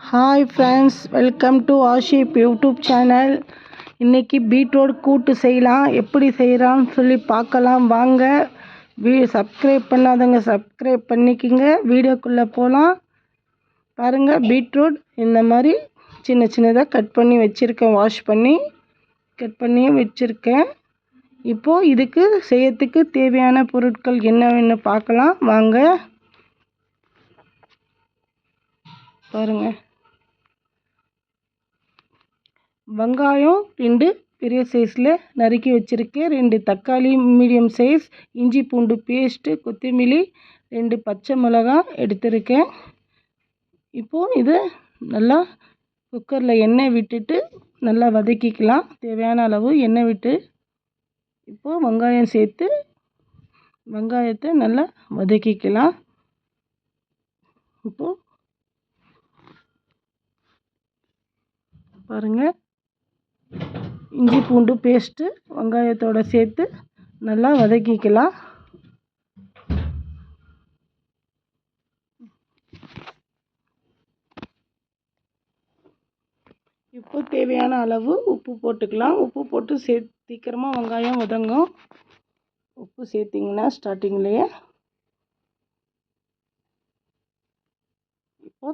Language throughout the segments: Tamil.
Hi friends welcome to Ashif YouTube channel இன்றைக்கி பீட்ரோட் கூட்டு செய்யலாம். எப்படி செய்கிறான்னு சொல்லி பார்க்கலாம். வாங்க. வீ சப்ஸ்கிரைப் பண்ணாதவங்க சப்ஸ்கிரைப் பண்ணிக்கிங்க. வீடியோக்குள்ளே போகலாம் பாருங்கள் பீட்ரூட் இந்த மாதிரி சின்ன சின்னதாக கட் பண்ணி வச்சுருக்கேன். வாஷ் பண்ணி கட் பண்ணி வச்சுருக்கேன். இப்போது இதுக்கு செய்யறதுக்கு தேவையான பொருட்கள் என்னவென்னு பார்க்கலாம். வாங்க. பாருங்கள் வெங்காயம் ரெண்டு பெரிய சைஸில் நறுக்கி வச்சுருக்கேன். ரெண்டு தக்காளி மீடியம் சைஸ் இஞ்சி பூண்டு பேஸ்ட்டு கொத்தமல்லி ரெண்டு பச்சை மிளகா எடுத்திருக்கேன். இப்போது இதை நல்லா குக்கரில் எண்ணெய் விட்டுட்டு நல்லா வதக்கிக்கலாம். தேவையான அளவு எண்ணெய் விட்டு இப்போது வெங்காயம் சேர்த்து வெங்காயத்தை நல்லா வதக்கிக்கலாம். இப்போது பாருங்கள் இஞ்சி பூண்டு பேஸ்ட்டு வெங்காயத்தோடு சேர்த்து நல்லா வதக்கிக்கலாம். இப்போ தேவையான அளவு உப்பு போட்டுக்கலாம். உப்பு போட்டு சே சீக்கிரமாக வெங்காயம் வதங்கும். உப்பு சேர்த்திங்கன்னா ஸ்டார்டிங்லேயே இப்போ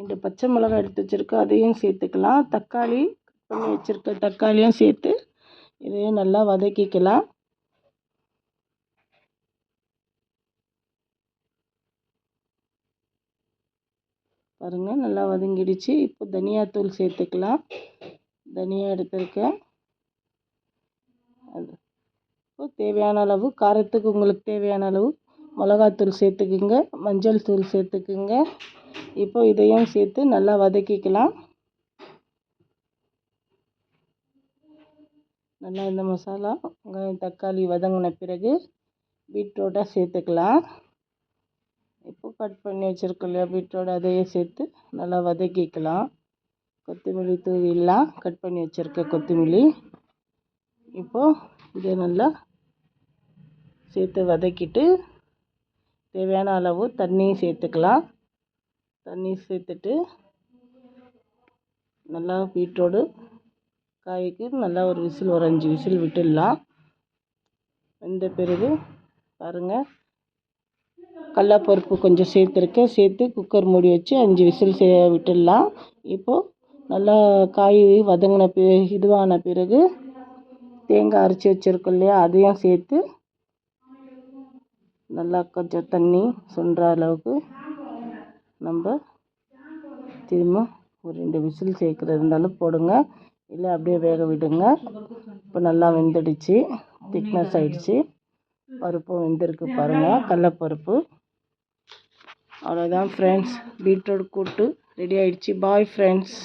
ரெண்டு பச்சை மிளகாய் எடுத்து வச்சுருக்கேன் அதையும் சேர்த்துக்கலாம். தக்காளி கட் பண்ணி வச்சுருக்க தக்காளியும் சேர்த்து இதையும் நல்லா வதக்கிக்கலாம். பாருங்கள் நல்லா வதங்கிடுச்சு. இப்போ தனியாத்தூள் சேர்த்துக்கலாம். தனியா எடுத்துருக்கேன் அது இப்போ தேவையான அளவு காரத்துக்கு உங்களுக்கு தேவையான அளவு மிளகாத்தூள் சேர்த்துக்குங்க மஞ்சள் தூள் சேர்த்துக்குங்க. இப்போ இதையும் சேர்த்து நல்லா வதக்கிக்கலாம். நல்லா இந்த மசாலா வெங்காயம் தக்காளி வதங்கின பிறகு பீட்ரூட்டாக சேர்த்துக்கலாம். இப்போ கட் பண்ணி வச்சுருக்கோம் இல்லையா பீட்ரூட் அதையும் சேர்த்து நல்லா வதக்கிக்கலாம். கொத்தமல்லி தூவிலாம் கட் பண்ணி வச்சுருக்க கொத்தமல்லி. இப்போது இதை நல்லா சேர்த்து வதக்கிட்டு தேவையான அளவு தண்ணியும் சேர்த்துக்கலாம். தண்ணி சேர்த்துட்டு நல்லா பீட்ரோடு காய்க்கு நல்லா ஒரு விசில் ஒரு அஞ்சு விசில் விட்டுடலாம். வெந்த பிறகு பாருங்கள் கடலப்பருப்பு கொஞ்சம் சேர்த்துருக்கேன். சேர்த்து குக்கர் மூடி வச்சு அஞ்சு விசில் சே விட்டுடலாம். இப்போது நல்லா காய் வதங்கின பி இதுவான பிறகு தேங்காய் அரைச்சி வச்சுருக்கோம் இல்லையா அதையும் சேர்த்து நல்லா கொஞ்சம் தண்ணி சுண்டுற அளவுக்கு நம்ம திரும்ப ஒரு ரெண்டு விசில் சேர்க்குறது இருந்தாலும் போடுங்க. இல்லை அப்படியே வேக விடுங்க. இப்போ நல்லா வெந்துடுச்சு. திக்னஸ் ஆகிடுச்சு பருப்பும் வெந்திருக்கு பாருங்கள் கடலப்பருப்பு. அவ்வளோதான் ஃப்ரெண்ட்ஸ் பீட்ரூட் கூட்டு ரெடி ஆகிடுச்சு பாய் ஃப்ரெண்ட்ஸ்